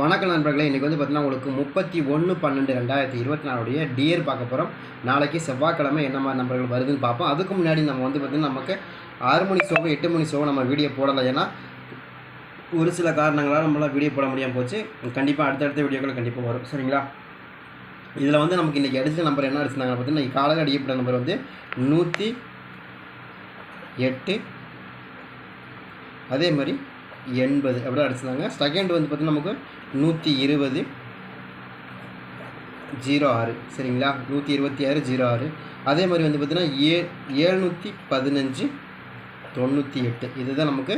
வணக்கம் நண்பர்களே இன்றைக்கி வந்து பார்த்தீங்கன்னா உங்களுக்கு முப்பத்தி ஒன்று பன்னெண்டு ரெண்டாயிரத்தி இருபத்தி நாலுடைய டியர் பார்க்க போகிறோம் நாளைக்கு செவ்வாய்க்கிழமை என்ன மாதிரி நம்பர்கள் வருதுன்னு பார்ப்போம். அதுக்கு முன்னாடி நம்ம வந்து பார்த்திங்கன்னா நமக்கு ஆறு மணி ஷோவும் எட்டு மணி ஷோவும் நம்ம வீடியோ போடலை. ஏன்னா ஒரு சில காரணங்களால் நம்மளால் வீடியோ போட முடியாமல் போச்சு. கண்டிப்பாக அடுத்தடுத்த வீடியோக்கள் கண்டிப்பாக வரும். சரிங்களா? இதில் வந்து நமக்கு இன்றைக்கி அடித்த நம்பர் என்ன அடிச்சிருந்தாங்க பார்த்தீங்கன்னா காலையில் அடிக்கப்பட்ட நம்பர் வந்து நூற்றி எட்டு. அதே மாதிரி எண்பது. அப்படி அடிச்சிருந்தாங்க? செகண்ட் வந்து பார்த்தீங்கன்னா நமக்கு நூற்றி இருபது ஜீரோ ஆறு. சரிங்களா? நூற்றி இருபத்தி ஆறு ஜீரோ ஆறு. அதே மாதிரி வந்து பார்த்தீங்கன்னா ஏ ஏழ்நூற்றி பதினஞ்சு தொண்ணூற்றி எட்டு. இதுதான் நமக்கு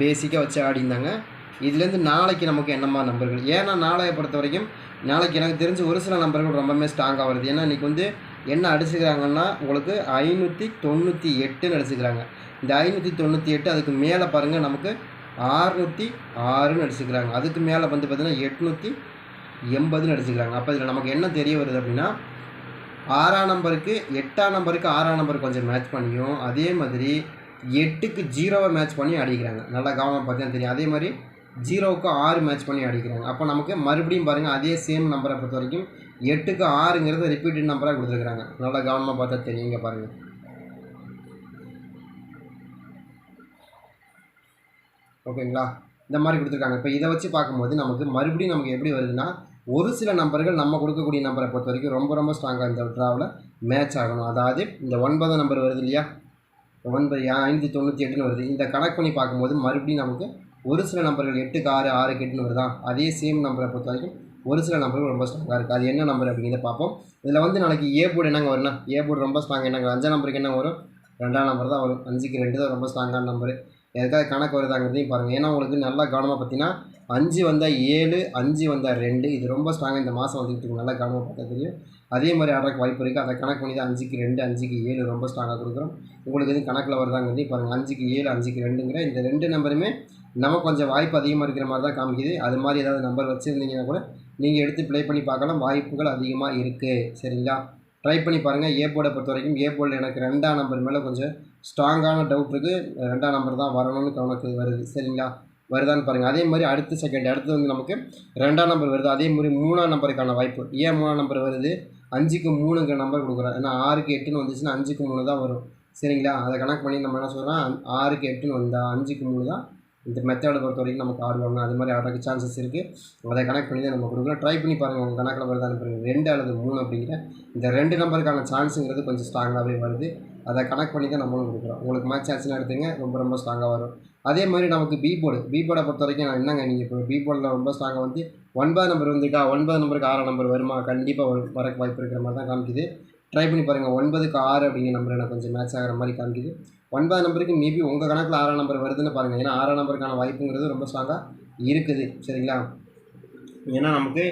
பேசிக்காக வச்சு ஆடிந்தாங்க இதுலேருந்து நாளைக்கு நமக்கு என்னம்மா நம்பர்கள்? ஏன்னா நாளைய பொறுத்த வரைக்கும் நாளைக்கு எனக்கு தெரிஞ்சு ஒரு சில நம்பர்கள் ரொம்பவுமே ஸ்ட்ராங்காக வருது. ஏன்னா இன்றைக்கி வந்து என்ன அடிச்சுக்கிறாங்கன்னா உங்களுக்கு ஐநூற்றி தொண்ணூற்றி எட்டுன்னு அடிச்சுக்கிறாங்க. இந்த ஐநூற்றி தொண்ணூற்றி எட்டு அதுக்கு மேலே பாருங்கள் நமக்கு ஆறுநூற்றி ஆறுன்னு அடிச்சுக்கிறாங்க அதுக்கு மேலே வந்து பார்த்திங்கன்னா எட்நூற்றி எண்பதுன்னு அடிச்சுக்கிறாங்க அப்போ இதில் நமக்கு என்ன தெரிய வருது அப்படின்னா ஆறாம் நம்பருக்கு எட்டாம் நம்பருக்கு ஆறாம் நம்பர் கொஞ்சம் மேட்ச் பண்ணியும் அதே மாதிரி எட்டுக்கு ஜீரோவை மேட்ச் பண்ணி அடிக்கிறாங்க. நல்லா கவனம் பார்த்தீங்கன்னா தெரியும். அதே மாதிரி ஜீரோவுக்கு ஆறு மேட்ச் பண்ணி அடிக்கிறாங்க. அப்போ நமக்கு மறுபடியும் பாருங்கள் அதே சேம் நம்பரை பொறுத்த வரைக்கும் எட்டுக்கு ஆறுங்கிறது ரிப்பீட்டட் நம்பராக கொடுத்துருக்குறாங்க. நல்லா கவனமாக பார்த்தா தெரியும் இங்கே பாருங்கள் ஓகேங்களா? இந்த மாதிரி கொடுத்துருக்காங்க. இப்போ இதை வச்சு பார்க்கும்போது நமக்கு மறுபடியும் நமக்கு எப்படி வருதுன்னா ஒரு சில நம்பர்கள் நம்ம கொடுக்கக்கூடிய நம்பரை பொறுத்த வரைக்கும் ரொம்ப ரொம்ப ஸ்ட்ராங்காக இந்த ட்ராவில் மேட்ச் ஆகணும். அதாவது இந்த ஒன்பதாம் நம்பர் வருது இல்லையா? ஒன்பது ஐந்து தொண்ணூற்றி எட்டுன்னு வருது. இந்த கணக்கு பண்ணி பார்க்கும்போது மறுபடியும் நமக்கு ஒரு சில நம்பர்கள் எட்டுக்கு ஆறு ஆறுக்கு எட்டுன்னு வருதா? அதே சேம் நம்பரை பொறுத்த வரைக்கும் ஒரு சில நம்பர்கள் ரொம்ப ஸ்ட்ராங்காக இருக்குது அது என்ன நம்பர் அப்படிங்கிறத பார்ப்போம். இதில் வந்து நாளைக்கு ஏ போர்டு என்னங்க வரும்னா ஏ போர்டு ரொம்ப ஸ்ட்ராங் என்னங்க? அஞ்சாம் நம்பருக்கு என்ன வரும்? ரெண்டாம் நம்பர் தான் வரும். அஞ்சுக்கு ரெண்டு தான் ரொம்ப ஸ்ட்ராங்கான நம்பரு. எதுக்காக கணக்கு வருதாங்கிறதையும் பாருங்கள் ஏன்னா உங்களுக்கு நல்லா கவனமாக பார்த்தீங்கன்னா அஞ்சு வந்தால் ஏழு அஞ்சு வந்தால் ரெண்டு இது ரொம்ப ஸ்ட்ராங்காக இந்த மாதம் வந்துக்கிட்டு நல்லா கவனமாக பார்த்தா தெரியும். அதே மாதிரி ஆடுறக்கு வாய்ப்பு இருக்குது அதை கணக்கு பண்ணி தான் அஞ்சுக்கு ரெண்டு அஞ்சுக்கு ஏழு ரொம்ப ஸ்ட்ராங்காக கொடுக்குறோம். உங்களுக்கு எதுவும் கணக்கில் வருதாங்கிறதையும் பாருங்கள் அஞ்சுக்கு ஏழு அஞ்சுக்கு ரெண்டுங்கிற இந்த ரெண்டு நம்பருமே நமக்கு கொஞ்சம் வாய்ப்பு அதிகமாக இருக்கிற மாதிரி தான் காமிக்குது. அது மாதிரி ஏதாவது நம்பர் வச்சுருந்தீங்கன்னா கூட நீங்கள் எடுத்து ப்ளே பண்ணி பார்க்கலாம். வாய்ப்புகள் அதிகமாக இருக்குது சரிங்களா? ட்ரை பண்ணி பாருங்கள் ஏ போர்டை பொறுத்த வரைக்கும் ஏ போர்டில் எனக்கு ரெண்டாம் நம்பர் மேலே கொஞ்சம் ஸ்ட்ராங்கான டவுட் இருக்குது ரெண்டாம் நம்பர் தான் வரணும்னு கணக்கு வருது. சரிங்களா? வருதான்னு பாருங்கள் அதே மாதிரி அடுத்த செகண்ட் அடுத்து வந்து நமக்கு ரெண்டாம் நம்பர் வருது. அதே மாதிரி மூணாம் நம்பருக்கான வாய்ப்பு. ஏன் மூணாம் நம்பர் வருது? அஞ்சுக்கு மூணுங்கிற நம்பர் கொடுக்குறோம் ஏன்னா ஆறுக்கு எட்டுன்னு வந்துச்சுன்னா அஞ்சுக்கு மூணு தான் வரும். சரிங்களா? அதை கணக்கு பண்ணி நம்ம என்ன சொல்கிறோம் ஆறுக்கு எட்டுன்னு வந்தால் அஞ்சுக்கு மூணு தான் இந்த மெத்தடை பொறுத்த வரைக்கும் நமக்கு ஆடுவாங்க அது மாதிரி ஆடுறதுக்கு சான்சஸ் இருக்குது அதை கனெக்ட் பண்ணி தான் நம்ம கொடுக்கலாம் ட்ரை பண்ணி பாருங்கள் உங்கள் கணக்கில் வருதான்னு பாருங்கள் ரெண்டு அல்லது மூணு அப்படிங்கிற இந்த ரெண்டு நம்பருக்கான சான்ஸுங்கிறது கொஞ்சம் ஸ்ட்ராங்காகவே வருது. அதை கனெக்ட் பண்ணி தான் நம்மளும் கொடுக்குறோம். உங்களுக்கு மேட்ச் ஆச்சுன்னா எடுத்துங்க ரொம்ப ரொம்ப ஸ்ட்ராங்காக வரும். அதே மாதிரி நமக்கு பி போர்டு பி போர்டை பொறுத்த வரைக்கும் நான் என்னங்க நீங்கள் இப்போ பி போர்டில் ரொம்ப ஸ்ட்ராங்காக வந்து ஒன்பது நம்பர் வந்துட்டா ஒன்பது நம்பருக்கு ஆறாம் நம்பர் வருமா? கண்டிப்பாக வரும் வரக்கு வாய்ப்பு இருக்கிற மாதிரி தான் காமிக்குது. ட்ரை பண்ணி பாருங்கள் ஒன்பதுக்கு ஆறு அப்படிங்கிற நம்பர் எனக்கு கொஞ்சம் மேட்ச் ஆகிற மாதிரி காமிக்குது. ஒன்பது நம்பருக்கு மேபி உங்கள் கணக்கில் ஆறாம் நம்பர் வருதுன்னு பாருங்கள் ஏன்னா ஆறாம் நம்பருக்கான வாய்ப்புங்கிறது ரொம்ப ஸ்ட்ராங்காக இருக்குது. சரிங்களா? ஏன்னா நமக்கு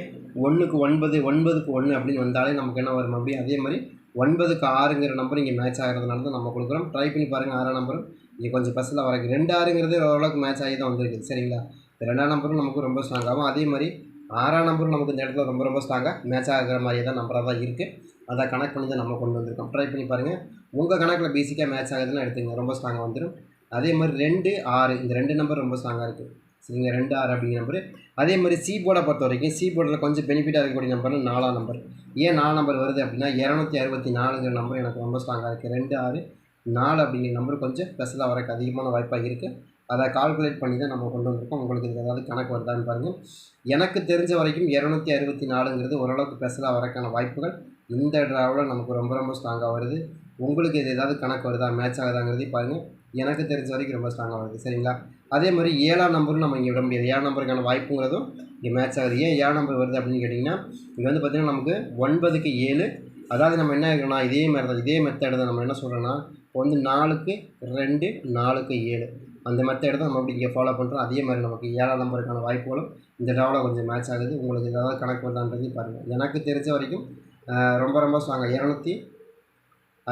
ஒன்றுக்கு ஒன்பது ஒன்பதுக்கு ஒன்று அப்படின்னு வந்தாலே நமக்கு என்ன வரும் அப்படி அதே மாதிரி ஒன்பதுக்கு ஆறுங்கிற நம்பர் இங்கே மேட்ச் ஆகிறதுனால தான் நம்ம கொடுக்குறோம். ட்ரை பண்ணி பாருங்கள் ஆறாம் நம்பரும் இங்கே கொஞ்சம் பஸ்ஸில் வரக்கு ரெண்டு ஆறுங்கிறது ஓரளவுக்கு மேட்ச் ஆகி தான் வந்திருக்கு சரிங்களா? இந்த ரெண்டாம் நம்பரும் நமக்கு ரொம்ப ஸ்ட்ராங்காகும் அதே மாதிரி ஆறாம் நம்பரும் நமக்கு இந்த இடத்துல ரொம்ப ரொம்ப ஸ்ட்ராங்காக மேட்ச் ஆகிற மாதிரியே தான் நம்பராக தான் இருக்குது அதை கனெக்ட் பண்ணி தான் நம்ம கொண்டு வந்திருக்கோம். ட்ரை பண்ணி பாருங்கள் உங்கள் கணக்கில் பேசிக்காக மேட்ச் ஆகுதுன்னு எடுத்துங்க ரொம்ப ஸ்ட்ராங்காக வந்துடும் அதே மாதிரி ரெண்டு ஆறு இந்த ரெண்டு நம்பர் ரொம்ப ஸ்ட்ராங்காக இருக்குது சரிங்க ரெண்டு ஆறு அப்படிங்கிற நம்பர் அதே மாதிரி சி போர்டை பொறுத்த வரைக்கும் சி போர்டில் கொஞ்சம் பெனிஃபிட்டாக இருக்கக்கூடிய நம்பர்னு நாலாம் நம்பர் ஏன் நாலு நம்பர் வருது அப்படின்னா இரநூத்தி அறுபத்தி நாலுங்கிற நம்பர் எனக்கு ரொம்ப ஸ்ட்ராங்காக இருக்குது ரெண்டு ஆறு நாலு அப்படிங்கிற நம்பர் கொஞ்சம் ஸ்பெஷலாக வரக்கு அதிகமான வாய்ப்பாக இருக்குது அதை கால்குலேட் பண்ணி தான் நம்ம கொண்டு வந்திருக்கோம். உங்களுக்கு இது ஏதாவது கணக்கு வருதான்னு பாருங்கள் எனக்கு தெரிஞ்ச வரைக்கும் இரநூத்தி அறுபத்தி நாலுங்கிறது ஓரளவுக்கு ஸ்பெஷலாக வரக்கான வாய்ப்புகள் இந்த ட்ராவில் நமக்கு ரொம்ப ரொம்ப ஸ்ட்ராங்காக வருது. உங்களுக்கு இது ஏதாவது கணக்கு வருதா? மேட்ச் ஆகுதாங்கிறதையும் பாருங்கள் எனக்கு தெரிஞ்ச வரைக்கும் ரொம்ப ஸ்ட்ராங்காக வருது. சரிங்களா? அதே மாதிரி ஏழாம் நம்பரும் நம்ம இங்கே விட முடியாது. ஏழாம் நம்பருக்கான வாய்ப்புங்கிறதும் இங்கே மேட்ச் ஆகுது. ஏன் ஏழாம் நம்பர் வருது அப்படின்னு கேட்டிங்கன்னா இங்கே வந்து பார்த்திங்கன்னா நமக்கு ஒன்பதுக்கு ஏழு. அதாவது நம்ம என்ன இருக்கணும்னா இதே மாதிரி தான் இதே மெத்தட் தான் நம்ம என்ன சொல்கிறோன்னா வந்து நாலுக்கு ரெண்டு நாலுக்கு ஏழு. அந்த மெத்தை தான் நம்ம அப்படி இங்கே ஃபாலோ பண்ணுறோம் அதே மாதிரி நமக்கு ஏழாம் நம்பருக்கான வாய்ப்புகளும் இந்த டாவில் கொஞ்சம் மேட்ச் ஆகுது. உங்களுக்கு ஏதாவது கணக்கு வருதான்றது பாருங்கள் எனக்கு தெரிஞ்ச வரைக்கும் ரொம்ப ரொம்ப ஸ்ட்ராங்காக இரநூத்தி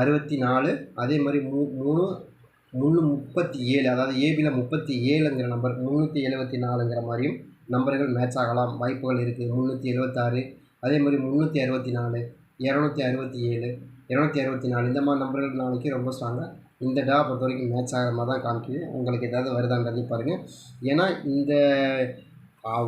அறுபத்தி நாலு அதே மாதிரி மூ மூணு முந்நூ முப்பத்தி ஏழு அதாவது ஏபியில் முப்பத்தி ஏழுங்கிற நம்பர் முந்நூற்றி எழுபத்தி நாலுங்கிற மாதிரியும் நம்பர்கள் மேட்ச் ஆகலாம். வாய்ப்புகள் இருக்குது முந்நூற்றி எழுபத்தாறு அதே மாதிரி முந்நூற்றி அறுபத்தி நாலு இரநூத்தி அறுபத்தி ஏழு இரநூத்தி அறுபத்தி நாலு. இந்த மாதிரி நம்பர்கள் நாளைக்கு ரொம்ப ஸ்ட்ராங்காக இந்த டா பொறுத்த வரைக்கும் மேட்ச் ஆகிற மாதிரி தான் காமிக்குது. உங்களுக்கு ஏதாவது வருதான்றதையும் பாருங்கள் ஏன்னா இந்த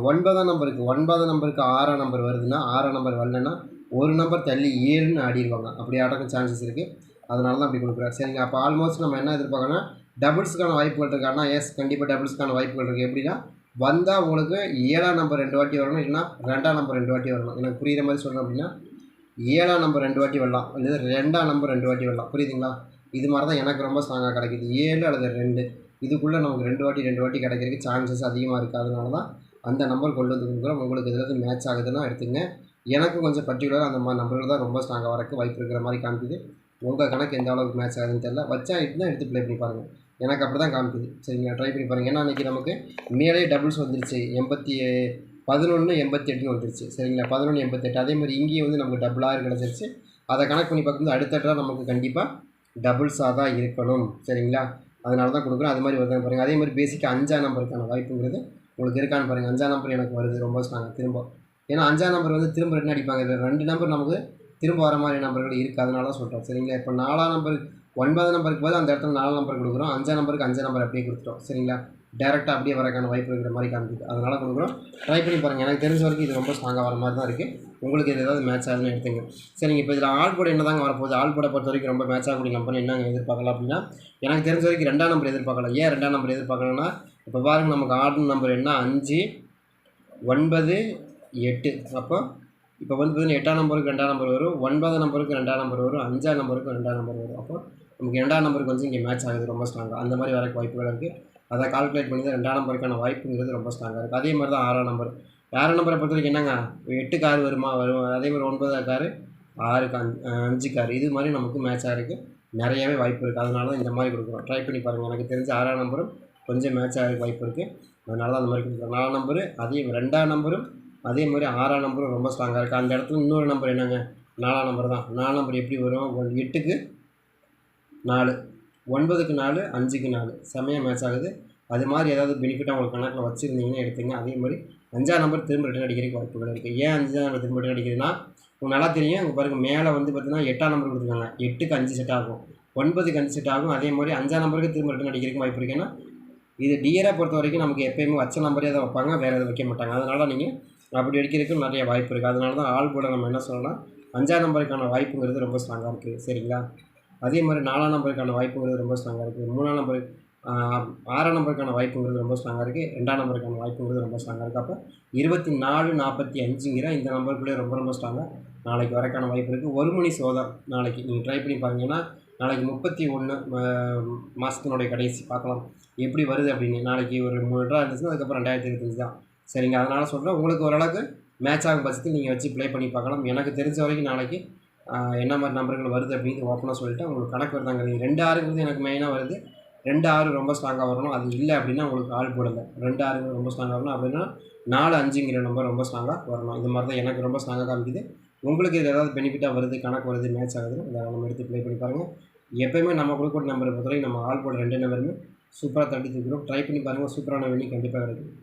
ஒன்பதாம் நம்பருக்கு ஒன்பதாம் நம்பருக்கு ஆறாம் நம்பர் வருதுன்னா ஆறாம் நம்பர் வரலன்னா ஒரு நம்பர் தள்ளி ஏழுன்னு ஆடிடுவாங்க அப்படி ஆடக்கும் சான்சஸ் இருக்குது அதனால தான் அப்படி கொடுக்குறாரு. சரிங்க அப்போ ஆல்மோஸ்ட் நம்ம என்ன எதிர்பார்க்கணும்னா டபுள்ஸுக்கான வாய்ப்புகள் இருக்கான்னா எஸ் கண்டிப்பாக டபுள்ஸ்க்கான வாய்ப்புகள் இருக்குது எப்படின்னா வந்தால் உங்களுக்கு ஏழாம் நம்பர் ரெண்டு வாட்டி வரணும் இல்லைன்னா ரெண்டாம் நம்பர் ரெண்டு வாட்டி வரணும். எனக்கு புரியுற மாதிரி சொல்கிறேன் அப்படின்னா ஏழாம் நம்பர் ரெண்டு வாட்டி வரலாம் அல்லது ரெண்டாம் நம்பர் ரெண்டு வாட்டி வரலாம். புரியுதுங்களா? இது மாதிரி தான் எனக்கு ரொம்ப ஸ்ட்ராங்காக கிடைக்குது. ஏழு அல்லது ரெண்டு இதுக்குள்ளே நமக்கு ரெண்டு வாட்டி ரெண்டு வாட்டி கிடைக்கிறதுக்கு சான்சஸ் அதிகமாக இருக்குது அதனால தான் அந்த நம்பர் கொண்டு வந்து கொடுக்குறோம். உங்களுக்கு இதில் மேட்ச் ஆகுதுன்னா எடுத்துங்க எனக்கும் கொஞ்சம் பர்டிகுலராக அந்த மாதிரி நம்பர்கள் தான் ரொம்ப ஸ்ட்ராங்காக வரக்கு வாய்ப்பு இருக்கிற மாதிரி காமிக்குது. உங்கள் கணக்கு எந்த அளவுக்கு மேட்ச் ஆகுதுன்னு தெரியல. வச்சா தான் எடுத்து ப்ளே பண்ணி பாருங்கள் எனக்கு அப்படி தான் காமிக்குது சரிங்களா ட்ரை பண்ணி பாருங்கள் ஏன்னா அன்றைக்கி நமக்கு மேலே டபுள்ஸ் வந்துருச்சு. எண்பத்தி பதினொன்று எண்பத்தி எட்டுன்னு வந்துருச்சு. சரிங்களா? பதினொன்று எண்பத்தெட்டு. அதே மாதிரி இங்கேயும் வந்து நமக்கு டபுளாக கிடச்சிருச்சு. அதை கணக்கு பண்ணி பார்க்கும்போது அடுத்தட்டா நமக்கு கண்டிப்பாக டபுள்ஸாக தான் இருக்கணும். சரிங்களா? அதனால தான் கொடுக்குறோம் அது மாதிரி வருதுன்னு பாருங்கள் அதே மாதிரி பேசிக்காக அஞ்சாம் நம்பருக்கான வாய்ப்புங்கிறது உங்களுக்கு இருக்கான்னு பாருங்கள் அஞ்சாம் நம்பர் எனக்கு வருது. ரொம்ப ஸ்ட்ராங்காக திரும்ப. ஏன்னா அஞ்சாம் நம்பர் வந்து திரும்ப ரெண்டு அடிப்பாங்க. இதில் ரெண்டு நம்பர் நமக்கு திரும்ப வர மாதிரி நம்பர்கள் இருக்குது அதனால தான் சொல்கிறோம் சரிங்களா? இப்போ நாலாம் நம்பருக்கு ஒன்பதாம் நம்பருக்கு போது அந்த இடத்துல நாலு நம்பர் கொடுக்குறோம். அஞ்சாம் நம்பருக்கு அஞ்சாம் நம்பர் அப்படியே கொடுத்துட்டோம். சரிங்களா? டேரெக்டாக அப்படியே வரக்கான வாய்ப்பு இருக்கிற மாதிரி காமிக்குது. அதனால் கொடுக்குறோம். ட்ரை பண்ணி பாருங்கள் எனக்கு தெரிஞ்ச வரைக்கும் இது ரொம்ப ஸ்ட்ராங்காக வர மாதிரி தான் இருக்குது உங்களுக்கு இது ஏதாவது மேட்ச் ஆகுதுன்னு எடுத்துங்க. சரிங்க இப்போ இதில் ஆள் போட என்ன தாங்க வரப்போகுது ஆள் போட பொறுத்த வரைக்கும் ரொம்ப மேட்ச் ஆகக்கூடிய நம்பர் என்னங்க எதிர்பார்க்கலாம் அப்படின்னா எனக்கு தெரிஞ்ச வரைக்கும் ரெண்டாம் நம்பர் எதிர்பார்க்கலாம் ஏன் ரெண்டாம் நம்பர் எதிர்பார்க்கலாம்னா இப்போ பாருங்கள் நமக்கு ஆர்டர் நம்பர் என்ன? அஞ்சு ஒன்பது எட்டு. அப்போ இப்போ வந்து பார்த்தீங்கன்னா எட்டாம் நம்பருக்கு ரெண்டாம் நம்பர் வரும் ஒன்பதாம் நம்பருக்கு ரெண்டாம் நம்பர் வரும் அஞ்சாம் நம்பருக்கு ரெண்டாம் நம்பர் வரும். அப்போ நமக்கு ரெண்டாம் நம்பருக்கு வந்து இங்கே மேட்ச் ஆகுது ரொம்ப ஸ்ட்ராங்காக அந்த மாதிரி வரக்கு வாய்ப்புகள் இருக்குது அதை கால்குலேட் பண்ணி தான் ரெண்டாம் நம்பருக்கான வாய்ப்புங்கிறது ரொம்ப ஸ்ட்ராங்காக இருக்குது அதே மாதிரி தான் ஆறாம் நம்பர். ஆறாம் நம்பரை பொறுத்த வரைக்கும் என்னங்க? எட்டு கார் வருமா? வரும். அதே மாதிரி ஒன்பதாம் கார் ஆறு அஞ்சு கார் இது மாதிரி நமக்கு மேட்ச் ஆகிருக்கு நிறையவே வாய்ப்பு இருக்குது அதனால தான் இந்த மாதிரி கொடுக்குறோம். ட்ரை பண்ணி பாருங்கள் எனக்கு தெரிஞ்ச ஆறாம் நம்பரும் கொஞ்சம் மேட்ச் ஆகிற வாய்ப்பு இருக்குது அதனால தான் அந்த மாதிரி கொடுக்குறோம். நாலாம் நம்பரு அதே ரெண்டாம் நம்பரும் அதே மாதிரி ஆறாம் நம்பரும் ரொம்ப ஸ்ட்ராங்காக இருக்குது அந்த இடத்துல இன்னொரு நம்பர் என்னங்க? நாலாம் நம்பர் தான். நாலாம் நம்பர் எப்படி வரும்? ஒரு எட்டுக்கு நாலு. ஒன்பதுக்கு நாலு அஞ்சுக்கு நாலு. செம்மையாக மேட்ச் ஆகுது. அது மாதிரி ஏதாவது பெனிஃபிட்டாக உங்களுக்கு கணக்கில் வச்சுருந்தீங்கன்னா எடுத்துங்க. அதே மாதிரி அஞ்சாம் நம்பர் திரும்ப ரிட்டன் அடிக்கிறதுக்கு வாய்ப்புகள் இருக்குது ஏன் அஞ்சாம் நம்பர் திரும்ப ரிட்டன் அடிக்கிறதுனா உங்களுக்கு நல்லா தெரியும். இங்கே பாருங்கள் மேலே வந்து பார்த்தீங்கன்னா எட்டாம் நம்பர் கொடுத்துருக்காங்க. எட்டுக்கு அஞ்சு செட் ஆகும். ஒன்பதுக்கு அஞ்சு செட் ஆகும். அதே மாதிரி அஞ்சாம் நம்பருக்கு திரும்ப ரிட்டன் அடிக்கிறதுக்கு வாய்ப்பு இருக்குன்னா இது டியரை பொறுத்த வரைக்கும் நமக்கு எப்பயுமே வச்ச நம்பரே தான் வைப்பாங்க. வேறு எதுவும் வைக்க மாட்டாங்க. அதனால் நீங்கள் அப்படி அடிக்கிறதுக்கும் நிறைய வாய்ப்பு இருக்குது அதனால தான் ஆள் போட நம்ம என்ன சொல்லலாம் அஞ்சாம் நம்பருக்கான வாய்ப்புங்கிறது ரொம்ப ஸ்ட்ராங்காக இருக்குது சரிங்களா? அதே மாதிரி நாலாம் நம்பருக்கான வாய்ப்புங்கிறது ரொம்ப ஸ்ட்ராங்காக இருக்குது மூணாம் நம்பர் ஆறாம் நம்பருக்கான வாய்ப்புங்கிறது ரொம்ப ஸ்ட்ராங்காக இருக்குது ரெண்டாம் நம்பருக்கான வாய்ப்புங்கிறது ரொம்ப ஸ்ட்ராங்காக இருக்குது அப்போ இருபத்தி நாலு நாற்பத்தி அஞ்சுங்கிற இந்த நம்பருக்குள்ளே ரொம்ப ரொம்ப ஸ்ட்ராங்காக நாளைக்கு வரக்கான வாய்ப்பு இருக்குது ஒரு மணி சோதம் நாளைக்கு. நீங்கள் ட்ரை பண்ணி பாருங்கன்னா நாளைக்கு முப்பத்தி ஒன்று மாதத்தினுடைய கடைசி பார்க்கலாம். எப்படி வருது அப்படின்னு. நாளைக்கு ஒரு மூணு ரூபா இருந்துச்சுன்னா அதுக்கப்புறம் ரெண்டாயிரத்தி இருபத்தஞ்சு தான் சரிங்க அதனால் சொல்கிறேன் உங்களுக்கு ஓரளவுக்கு மேட்ச் ஆகும் பட்சத்தில் நீங்கள் வச்சு ப்ளே பண்ணி பார்க்கலாம். எனக்கு தெரிஞ்ச வரைக்கும் நாளைக்கு என்ன மாதிரி நம்பர்கள் வருது அப்படின்னு ஓப்பனாக சொல்லிட்டு உங்களுக்கு கணக்கு வருதாங்க ரெண்டு ஆறுங்கிறது எனக்கு மெயினாக வருது. ரெண்டு ஆறு ரொம்ப ஸ்ட்ராங்காக வரணும். அது இல்லை அப்படின்னா உங்களுக்கு ஆள் போடலை. ரெண்டு ஆறுங்கிறது ரொம்ப ஸ்ட்ராங்காக வரணும். அப்படின்னா நாலு அஞ்சுங்கிற நம்பர் ரொம்ப ஸ்ட்ராங்காக வரணும். இந்த மாதிரி தான் எனக்கு ரொம்ப ஸ்ட்ராங்காக காமிக்குது. உங்களுக்கு இது ஏதாவது பெனிஃபிட்டாக வருது கணக்கு வருது மேட்ச் ஆகுதுன்னு அதை நம்ம எடுத்து ப்ளே பண்ணி பாருங்கள் எப்பயுமே நம்ம கொடுக்கக்கூடிய நம்பரை பொறுத்தவரைக்கும் நம்ம ஆள் போட ரெண்டு நம்பருமே சூப்பராக தட்டி தூக்கிறோம் ட்ரை பண்ணி பாருங்கள் சூப்பரான வெளி கண்டிப்பாக கிடைக்கும்.